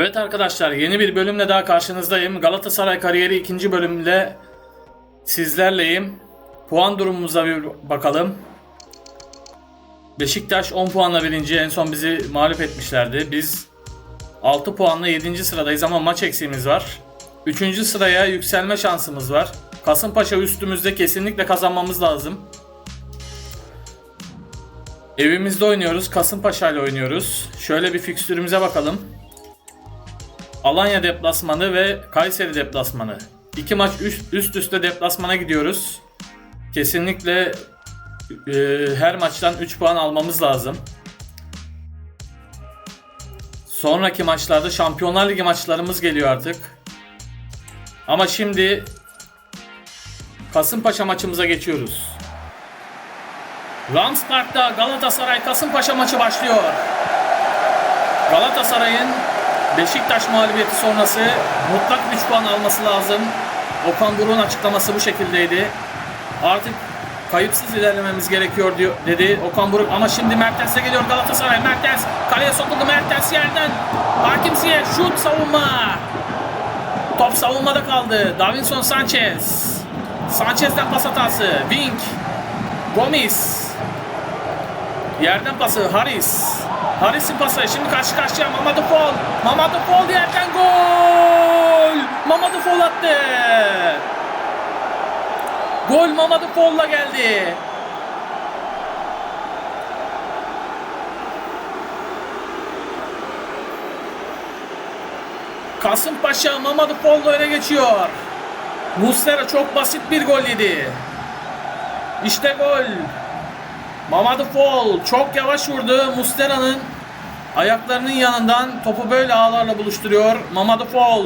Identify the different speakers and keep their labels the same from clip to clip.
Speaker 1: Evet arkadaşlar yeni bir bölümle daha karşınızdayım. Galatasaray kariyeri ikinci bölümle sizlerleyim. Puan durumumuza bir bakalım. Beşiktaş 10 puanla birinci en son bizi mağlup etmişlerdi. Biz 6 puanla 7. sıradayız ama maç eksiğimiz var. 3. sıraya yükselme şansımız var. Kasımpaşa üstümüzde kesinlikle kazanmamız lazım. Evimizde oynuyoruz. Kasımpaşa ile oynuyoruz. Şöyle bir fikstürümüze bakalım. Alanya deplasmanı ve Kayseri deplasmanı. İki maç üst, üst üste deplasmana gidiyoruz. Kesinlikle e, her maçtan 3 puan almamız lazım. Sonraki maçlarda Şampiyonlar Ligi maçlarımız geliyor artık. Ama şimdi Kasımpaşa maçımıza geçiyoruz. Rams Park'ta Galatasaray Kasımpaşa maçı başlıyor. Galatasaray'ın Beşiktaş mağlubiyeti sonrası mutlak 3 puan alması lazım. Okan Buruk'un açıklaması bu şekildeydi. Artık kayıpsız ilerlememiz gerekiyor diyor dedi Okan Buruk ama şimdi Mertens'e geliyor Galatasaray. Mertens kaleye sokuldu Mertens yerden. Hakim Ziyech şut savunma. Top savunmada kaldı. Davinson Sanchez. Sanchez'den pas hatası. Wink. Gomis. Yerden pası Haris. Haris'in pası şimdi karşı karşıya Mamadou Fall. Mamadou Fall yerden gol. Mamadou Fall attı. Gol Mamadou Fall'la geldi. Kasımpaşa Mamadou Fall'la öne geçiyor. Muslera çok basit bir gol yedi. İşte gol. Mamadou Fall çok yavaş vurdu. Muslera'nın ayaklarının yanından topu böyle ağlarla buluşturuyor. Mamadou Fall.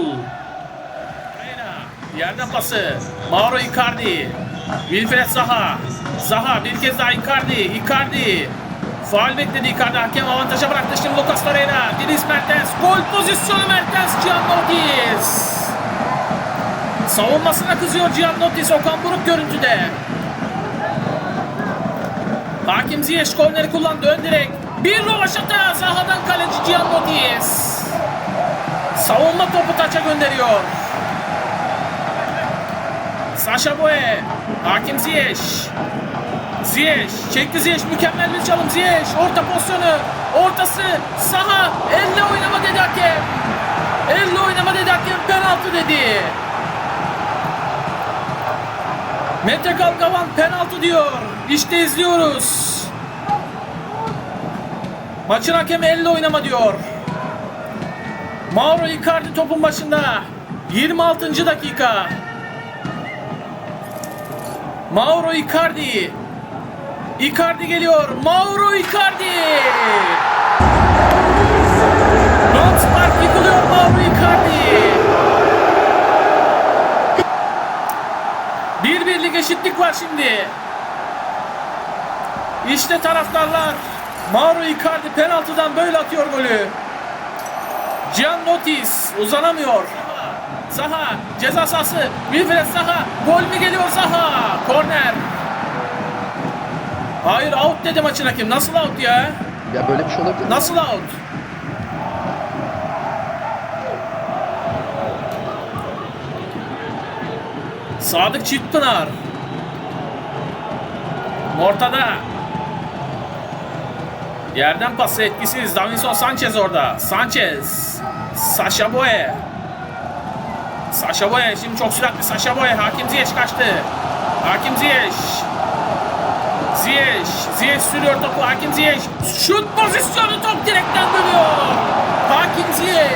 Speaker 1: Yerden pası. Mauro Icardi. Wilfred Zaha. Zaha bir kez daha Icardi. Icardi. Faal bekledi Icardi. Hakem avantaja bıraktı. Şimdi Lucas Torreira. Deniz Mertens. Gol pozisyonu Mertens. Giannotis. Savunmasına kızıyor Giannotis. Okan Buruk görüntüde. Hakim Ziyech korneri kullandı ön. Bir rovaşata Zaha'dan kaleci Giannotis. Savunma topu taça gönderiyor. Sasha Boye. Hakim Ziyech. Ziyech. Çekti Ziyech. Mükemmel bir çalım Ziyech. Orta pozisyonu. Ortası. Saha. Elle oynama dedi hakem. Elle oynama dedi hakem. Penaltı dedi. Mete Kalkavan penaltı diyor. İşte izliyoruz. Maçın hakemi elle oynama diyor. Mauro Icardi topun başında. 26. dakika. Mauro Icardi. Icardi geliyor. Mauro Icardi. Rams Park yıkılıyor Mauro Icardi. Bir birlik eşitlik var şimdi. İşte taraftarlar. Mauro Icardi penaltıdan böyle atıyor golü. Giannotis uzanamıyor. Zaha ceza sahası. Wilfred Zaha. Gol mü geliyor Zaha? Korner. Hayır out dedi maçın hakem. Nasıl out ya?
Speaker 2: Ya böyle bir şey olabilir?
Speaker 1: Nasıl out? Sadık Çiftpınar. Ortada. Yerden pası etkisiz. Davinson Sanchez orada. Sanchez. Sasha Boye. Sasha Boye. Şimdi çok süratli Sasha Boye. Hakim Ziyech kaçtı. Hakim Ziyech. Ziyech. Ziyech sürüyor topu. Hakim Ziyech. Şut pozisyonu top direkten dönüyor. Hakim Ziyech.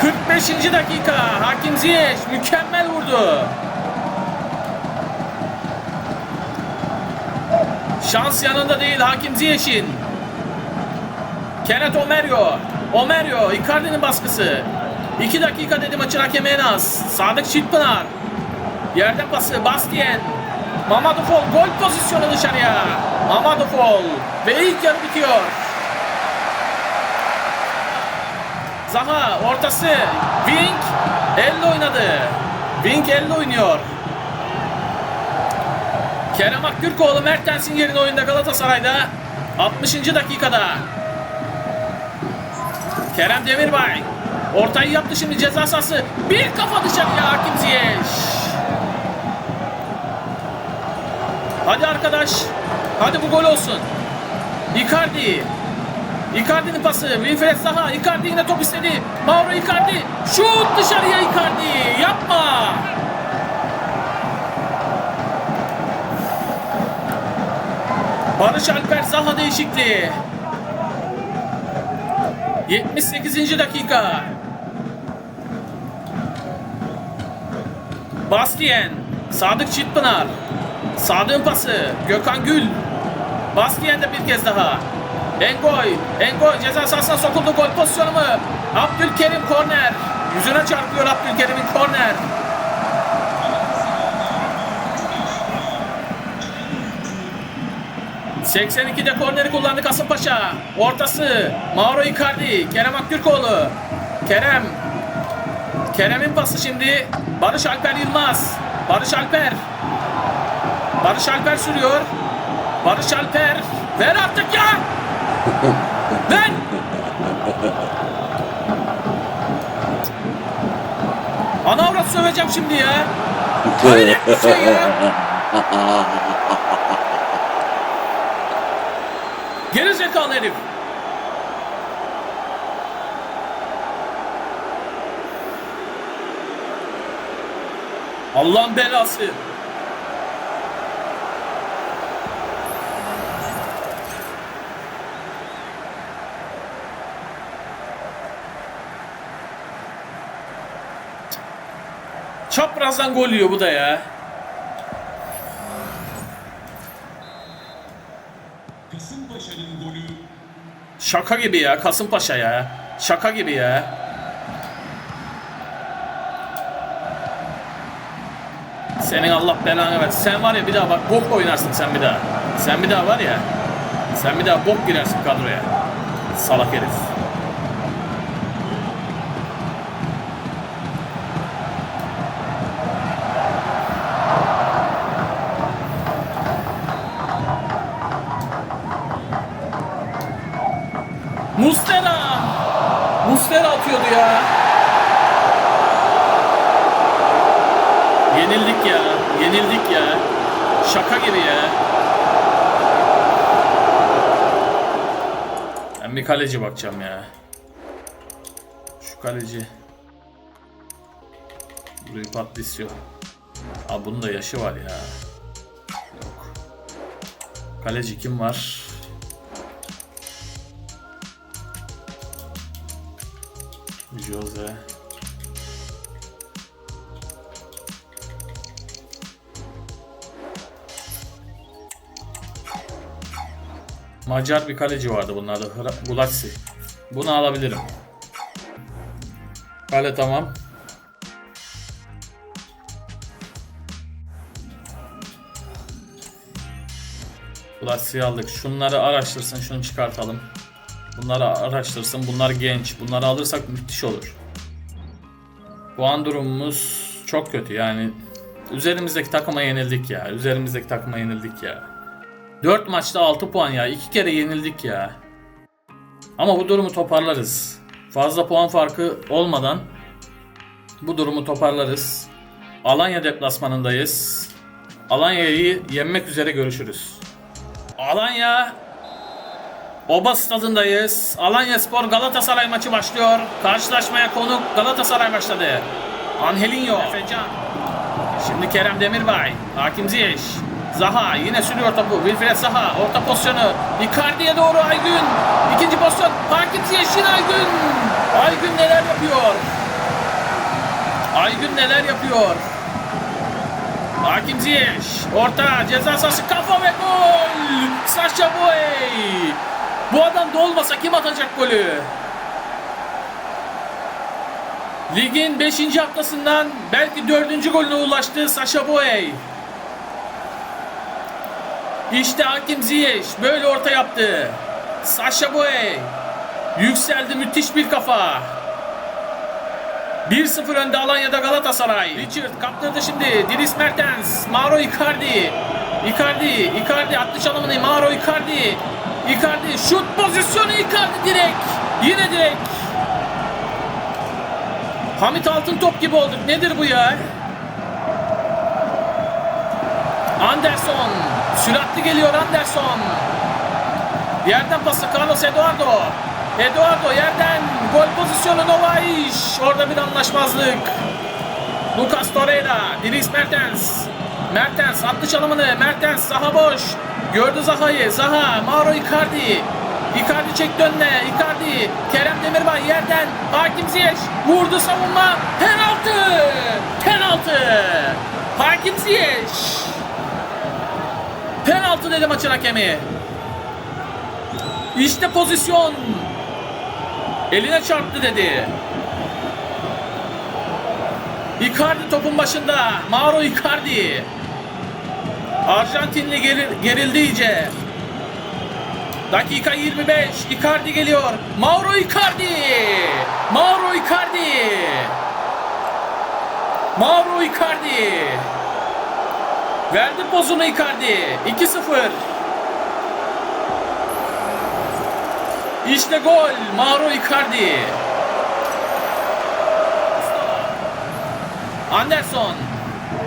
Speaker 1: 45. dakika. Hakim Ziyech mükemmel vurdu. Şans yanında değil Hakim Ziyech'in. Kenneth Omerio. Omerio. Icardi'nin baskısı. 2 dakika dedi maçın hakemi en az. Sadık Şilpınar. Yerden pası. Bastien. Mamadou Fall. Gol pozisyonu dışarıya. Mamadou Fall. Ve ilk yarı bitiyor. Zaha ortası. Wink elle oynadı. Wink elle oynuyor. Kerem Aktürkoğlu Mertens'in yerine oyunda Galatasaray'da 60. dakikada. Kerem Demirbay. Ortayı yaptı şimdi ceza sahası. Bir kafa dışarıya Hakim Ziyech. Hadi arkadaş. Hadi bu gol olsun. Icardi. Icardi'nin pası. Wilfred Zaha. Icardi yine top istedi. Mauro Icardi. Şut dışarıya Icardi. Yapma. Barış Alper Zaha değişikliği. 78. dakika. Bastien. Sadık Çitpınar. Sadık'ın pası. Gökhan Gül. Bastien de bir kez daha. Engoy. Engoy ceza sahasına sokuldu. Gol pozisyonu mu? Abdülkerim korner. Yüzüne çarpıyor Abdülkerim'in korner. ...82'de korneri kullandı Kasımpaşa. Ortası Mauro Icardi, Kerem Aktürkoğlu. Kerem. Kerem'in pası şimdi. Barış Alper Yılmaz. Barış Alper. Barış Alper sürüyor. Barış Alper. Ver artık ya. Ver. Ana avrat söveceğim şimdi ya. Hayret bir şey ya. Allah'ın belası. Çaprazdan gol yiyor bu da ya.
Speaker 2: Kasımpaşa'nın golü
Speaker 1: Şaka gibi ya Kasımpaşa ya. Şaka gibi ya. Senin Allah belanı versin. Sen var ya bir daha bak bok oynarsın sen bir daha. Sen bir daha var ya. Sen bir daha bok girersin kadroya. Salak herif. Şaka gibi ya. Ben bir kaleci bakacağım ya. Şu kaleci. Rui Patricio. Abi bunun da yaşı var ya. Yok. Kaleci kim var? Jose. Macar bir kaleci vardı. Hra- Gulaksi. Bunu alabilirim. Kale tamam. Gulaksi'yi aldık. Şunları araştırsın, şunu çıkartalım. Bunları araştırsın. Bunlar genç. Bunları alırsak müthiş olur. Puan durumumuz çok kötü yani. Üzerimizdeki takıma yenildik ya. Üzerimizdeki takıma yenildik ya. 4 maçta 6 puan ya. 2 kere yenildik ya. Ama bu durumu toparlarız. Fazla puan farkı olmadan bu durumu toparlarız. Alanya deplasmanındayız. Alanya'yı yenmek üzere görüşürüz. Alanya Oba stadındayız. Alanya Spor Galatasaray maçı başlıyor. Karşılaşmaya konuk Galatasaray başladı. Angelinho. Efecan. Şimdi Kerem Demirbay. Hakim Ziyech. Zaha yine sürüyor topu. Wilfred Zaha. Orta pozisyonu. Icardi'ye doğru Aygün. İkinci pozisyon. Ziyech yine Aygün. Aygün neler yapıyor? Aygün neler yapıyor? Hakim Ziyech. Orta ceza sahası kafa ve gol. Sacha Boey. Bu adam da olmasa kim atacak golü? Ligin 5. haftasından belki 4. golüne ulaştı Sacha Boey. İşte Hakim Ziyech böyle orta yaptı. Sacha Boey yükseldi müthiş bir kafa. 1-0 önde Alanya'da Galatasaray. Richard kaptırdı şimdi. Dries Mertens. Mauro Icardi. Icardi. Icardi attı çalımını. Mauro Icardi. Icardi şut pozisyonu Icardi direkt. Yine direkt. Hamit Altın top gibi olduk. Nedir bu ya? Anderson. Süratli geliyor Anderson. Yerden pası Carlos Eduardo. Eduardo yerden gol pozisyonu Novaiş. Orada bir anlaşmazlık. Lucas Torreira, Dries Mertens. Mertens attı çalımını. Mertens Zaha boş. Gördü Zaha'yı. Zaha, Mauro Icardi. Icardi çekti önüne. Icardi. Kerem Demirbay yerden. Hakim Ziyech. Vurdu savunma. Penaltı. Penaltı. Hakim Ziyech. Penaltı dedi maçın hakemi. İşte pozisyon. Eline çarptı dedi. Icardi topun başında. Mauro Icardi. Arjantinli geril, gerildi iyice. Dakika 25. Icardi geliyor. Mauro Icardi. Mauro Icardi. Mauro Icardi. Verdi pozunu Icardi. 2-0. İşte gol. Mauro Icardi. Anderson.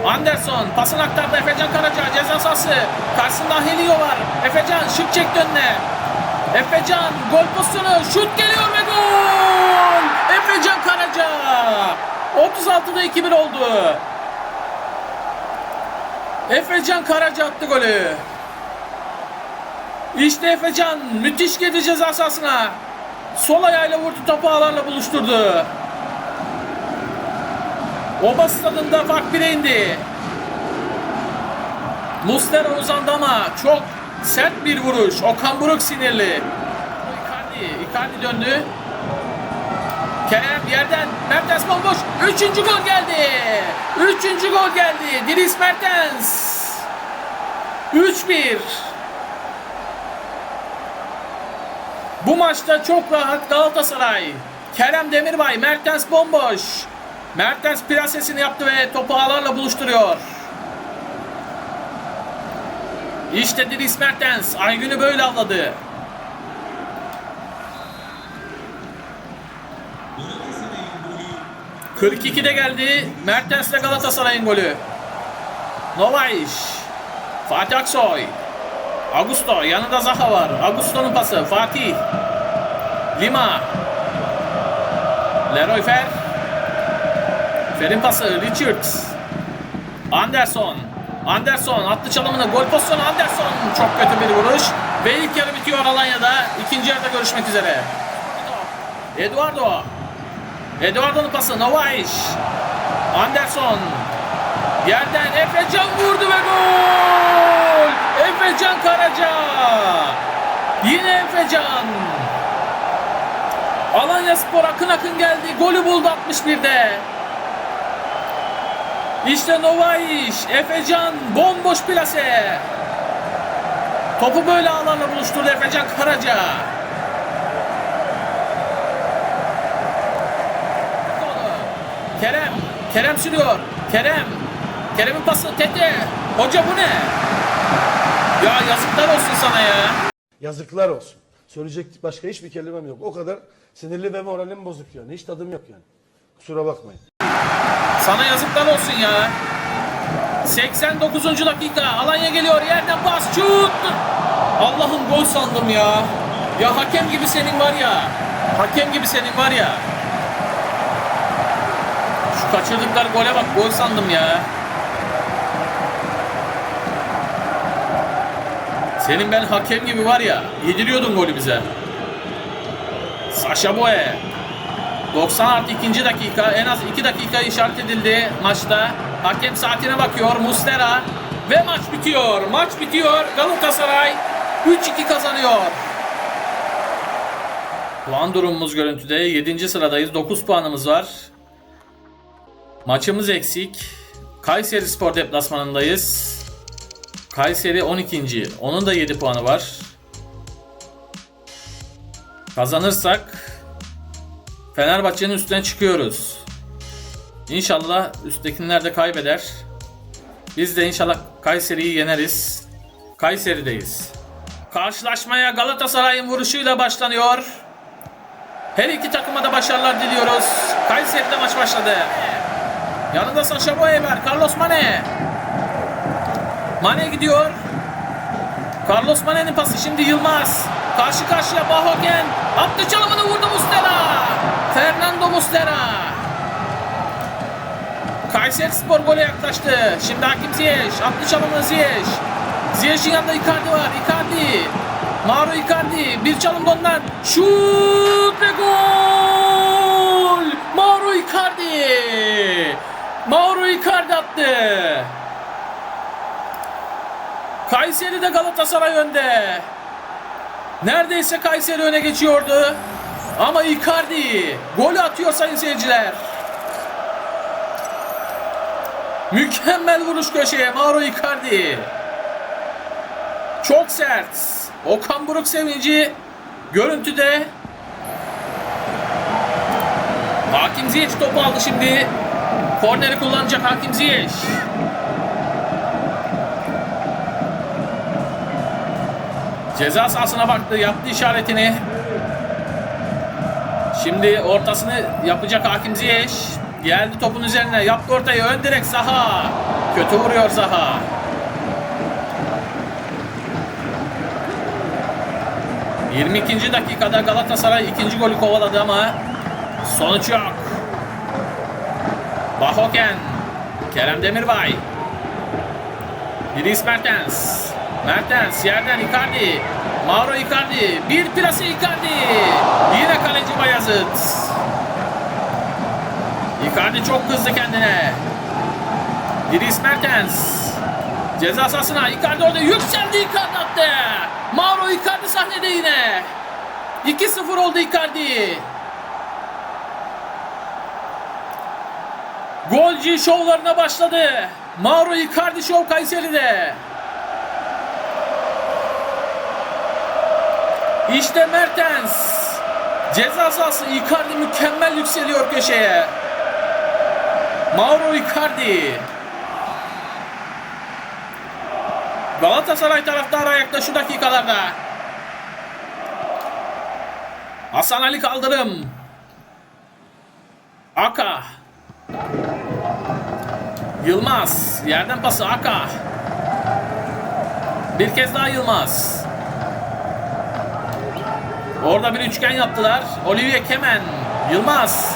Speaker 1: Anderson pasın aktardı Efecan Karaca ceza sahası. Karşısında Helio var. Efecan şık çekti önüne. Efecan gol pozisyonu şut geliyor ve gol. Efecan Karaca. 36'da 2-1 oldu. Efecan Karaca attı golü. İşte Efecan müthiş girdi ceza sahasına. Sol ayağıyla vurdu topu ağlarla buluşturdu. Oba stadında fark 1'e indi. Muslera uzandı ama çok sert bir vuruş. Okan Buruk sinirli. Icardi, Icardi döndü. Kerem yerden Mertens bomboş. Üçüncü gol geldi. Üçüncü gol geldi. Dries Mertens. 3-1. Bu maçta çok rahat Galatasaray. Kerem Demirbay, Mertens bomboş. Mertens plasesini yaptı ve topu ağlarla buluşturuyor. İşte Dries Mertens Aygün'ü böyle avladı.
Speaker 2: Galatasaray'ın golü
Speaker 1: 42'de geldi. Mertens'le Galatasaray'ın golü. Novaiş. Fatih Aksoy. Augusto. Yanında Zaha var. Augusto'nun pası. Fatih. Lima. Leroy Fer. Fer'in pası. Richards. Anderson. Anderson attı çalımını. Gol pozisyonu Anderson. Çok kötü bir vuruş. Ve ilk yarı bitiyor Alanya'da. İkinci yarıda görüşmek üzere. Eduardo. Eduardo'nun pası Novaiş. Anderson. Yerden Efecan vurdu ve gol! Efecan Karaca. Yine Efecan. Alanya Spor akın akın geldi. Golü buldu 61'de. İşte Novaiş, Efecan bomboş plase. Topu böyle ağlarla buluşturdu Efecan Karaca. Kerem. Kerem sürüyor. Kerem. Kerem'in pası Tete. Hoca bu ne? Ya yazıklar olsun sana ya.
Speaker 3: Yazıklar olsun. Söyleyecek başka hiçbir kelimem yok. O kadar sinirli ve moralim bozuk yani. Hiç tadım yok yani. Kusura bakmayın.
Speaker 1: Sana yazıklar olsun ya. 89. dakika. Alanya geliyor. Yerden pas. Şut. Allah'ım gol sandım ya. Ya hakem gibi senin var ya. Hakem gibi senin var ya. Kaçırdıkları gole bak. Gol sandım ya. Senin ben hakem gibi var ya. Yediriyordun golü bize. Sasha Boye. 90 artı 2. dakika en az 2 dakika işaret edildi maçta. Hakem saatine bakıyor Mustera ve maç bitiyor. Maç bitiyor. Galatasaray 3-2 kazanıyor. Puan durumumuz görüntüde 7. sıradayız. 9 puanımız var. Maçımız eksik. Kayseri Spor deplasmanındayız. Kayseri 12. Onun da 7 puanı var. Kazanırsak Fenerbahçe'nin üstüne çıkıyoruz. İnşallah üsttekiler de kaybeder. Biz de inşallah Kayseri'yi yeneriz. Kayseri'deyiz. Karşılaşmaya Galatasaray'ın vuruşuyla başlanıyor. Her iki takıma da başarılar diliyoruz. Kayseri'de maç başladı. Yanında Sasha Boye var. Carlos Mane. Mane gidiyor. Carlos Mane'nin pası şimdi Yılmaz. Karşı karşıya Bahoken. Attı çalımını vurdu Mustera. Fernando Mustera. Kayseri Spor gole yaklaştı. Şimdi Hakim Ziyech. Attı çalımını Ziyech. Ziyech'in yanında Icardi var. Icardi. Mauro Icardi. Bir çalım da ondan. Şut ve gol. Mauro Icardi attı. Kayseri de Galatasaray önde. Neredeyse Kayseri öne geçiyordu. Ama Icardi golü atıyor sayın seyirciler. Mükemmel vuruş köşeye Mauro Icardi. Çok sert. Okan Buruk sevinci görüntüde. Hakim Ziyech topu aldı şimdi. Korneri kullanacak Hakim Ziyech. Ceza sahasına baktı, yaptı işaretini. Şimdi ortasını yapacak Hakim Ziyech. Geldi topun üzerine, yaptı ortayı, ön direk Zaha. Kötü vuruyor Zaha. ...22. dakikada Galatasaray ikinci golü kovaladı ama... ...sonuç yok. Bahoken... ...Kerem Demirbay... Dries Mertens. Mertens yerden Icardi. Mauro Icardi. Bir plase Icardi. Yine kaleci Bayazıt. Icardi çok kızdı kendine. Dries Mertens. Ceza sahasına Icardi orada yükseldi Icardi attı. Mauro Icardi sahnede yine. 2-0 oldu Icardi. Golcü şovlarına başladı. Mauro Icardi şov Kayseri'de. İşte Mertens. Ceza sahası Icardi mükemmel yükseliyor köşeye. Mauro Icardi. Galatasaray taraftarı ayakta şu dakikalarda. Hasan Ali Kaldırım. Aka. Yılmaz. Yerden pası Aka. Bir kez daha Yılmaz. Orada bir üçgen yaptılar. Olivier Kemen. Yılmaz.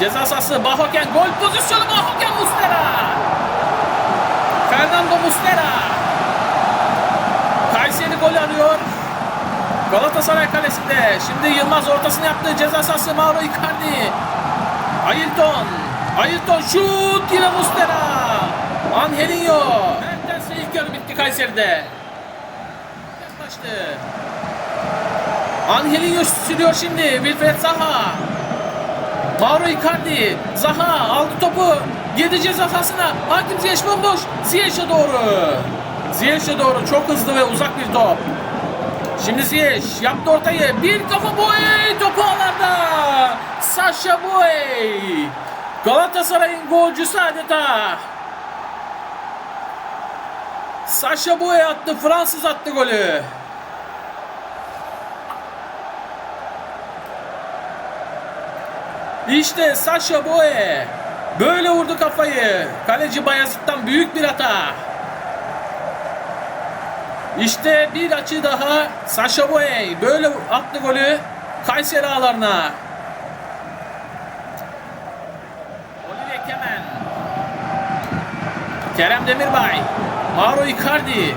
Speaker 1: Ceza sahası Bahoken. Gol pozisyonu Bahoken Mustera. Fernando Mustera. Kayseri gol arıyor. Galatasaray kalesinde. Şimdi Yılmaz ortasını yaptı. Ceza sahası Mauro Icardi. Ailton. Ailton şut yine Mustera. Angelinho. Mertens'le ilk yarı bitti Kayseri'de. Yaklaştı. Angelinho sürüyor şimdi. Wilfred Zaha. Mauro Icardi. Zaha aldı topu. Yedi ceza sahasına. Hakim Ziyech bomboş. Ziyech'e doğru. Ziyech'e doğru. Çok hızlı ve uzak bir top. Şimdi Ziyech yaptı ortayı. Bir kafa boy topu ağlarda. Sasha Boy. Galatasaray'ın golcüsü adeta. Sasha Boy attı. Fransız attı golü. İşte Sasha Boye. Böyle vurdu kafayı. Kaleci Bayazıt'tan büyük bir hata. İşte bir açı daha Sasha Boye. Böyle attı golü Kayseri ağlarına. Olivier Kemen. Kerem Demirbay. Mauro Icardi.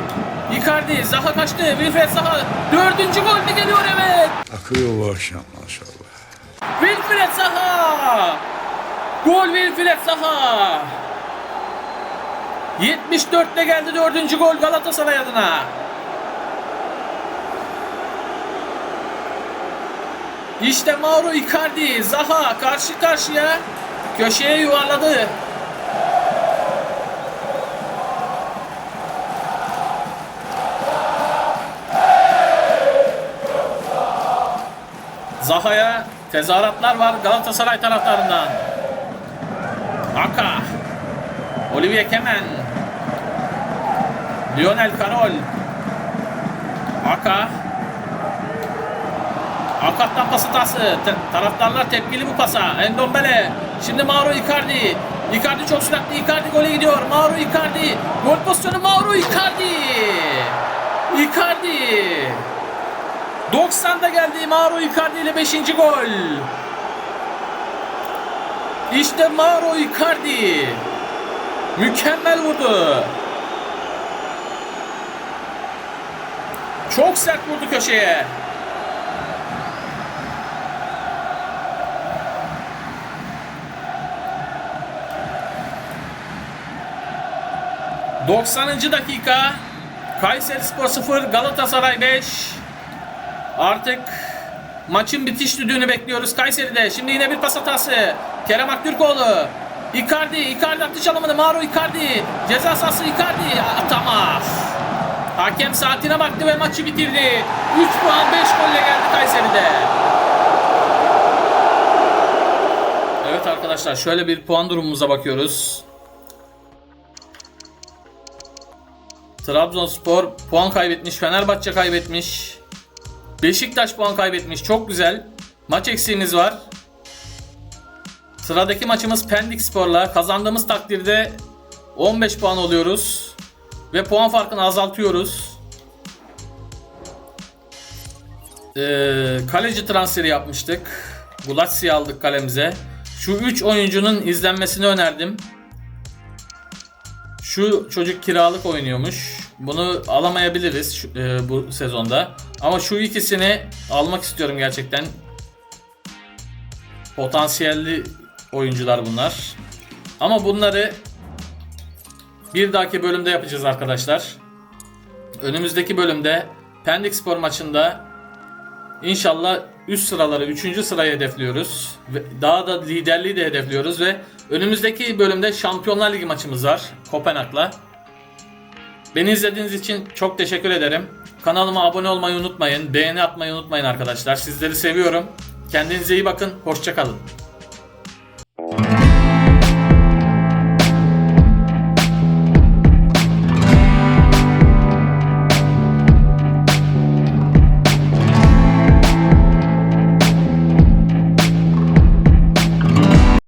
Speaker 1: Icardi. Zaha kaçtı. Wilfred Zaha. Dördüncü gol mü geliyor evet.
Speaker 4: Akıyor bu akşam maşallah.
Speaker 1: Wilfried Zaha! Gol Wilfried Zaha! 74'te geldi dördüncü gol Galatasaray adına. İşte Mauro Icardi, Zaha karşı karşıya köşeye yuvarladı. Zaha'ya tezahüratlar var Galatasaray taraftarından. Aka. Olivier Kemen. Lionel Karol. Aka. Akat'tan pası tası. Taraftarlar tepkili bu pasa. Endombele. Şimdi Mauro Icardi. Icardi çok süratli. Icardi gole gidiyor. Mauro Icardi. Gol pozisyonu Mauro Icardi. Icardi. 90'da geldi Mauro Icardi ile 5. gol. İşte Mauro Icardi. Mükemmel vurdu. Çok sert vurdu köşeye. ...90. dakika... ...Kayseri Spor 0, Galatasaray 5... ...artık... ...maçın bitiş düdüğünü bekliyoruz Kayseri'de... ...şimdi yine bir pas hatası... ...Kerem Aktürkoğlu... Icardi, Icardi attı çalımını, Mauro Icardi... ...ceza sahası Icardi... ...atamaz... Hakem saatine baktı ve maçı bitirdi. 3 puan 5 golle geldi Kayseri'de. Evet arkadaşlar şöyle bir puan durumumuza bakıyoruz. Trabzonspor puan kaybetmiş, Fenerbahçe kaybetmiş. Beşiktaş puan kaybetmiş. Çok güzel. Maç eksiğimiz var. Sıradaki maçımız Pendik Spor'la. Kazandığımız takdirde 15 puan oluyoruz. Ve puan farkını azaltıyoruz. Ee, kaleci transferi yapmıştık. Gulatsi'yi aldık kalemize. Şu 3 oyuncunun izlenmesini önerdim. Şu çocuk kiralık oynuyormuş. Bunu alamayabiliriz şu- e, bu sezonda. Ama şu ikisini almak istiyorum gerçekten. Potansiyelli oyuncular bunlar. Ama bunları bir dahaki bölümde yapacağız arkadaşlar. Önümüzdeki bölümde Pendik Spor maçında inşallah üst sıraları 3. sırayı hedefliyoruz. Daha da liderliği de hedefliyoruz ve önümüzdeki bölümde Şampiyonlar Ligi maçımız var Kopenhag'la. Beni izlediğiniz için çok teşekkür ederim. Kanalıma abone olmayı unutmayın. Beğeni atmayı unutmayın arkadaşlar. Sizleri seviyorum. Kendinize iyi bakın. Hoşçakalın.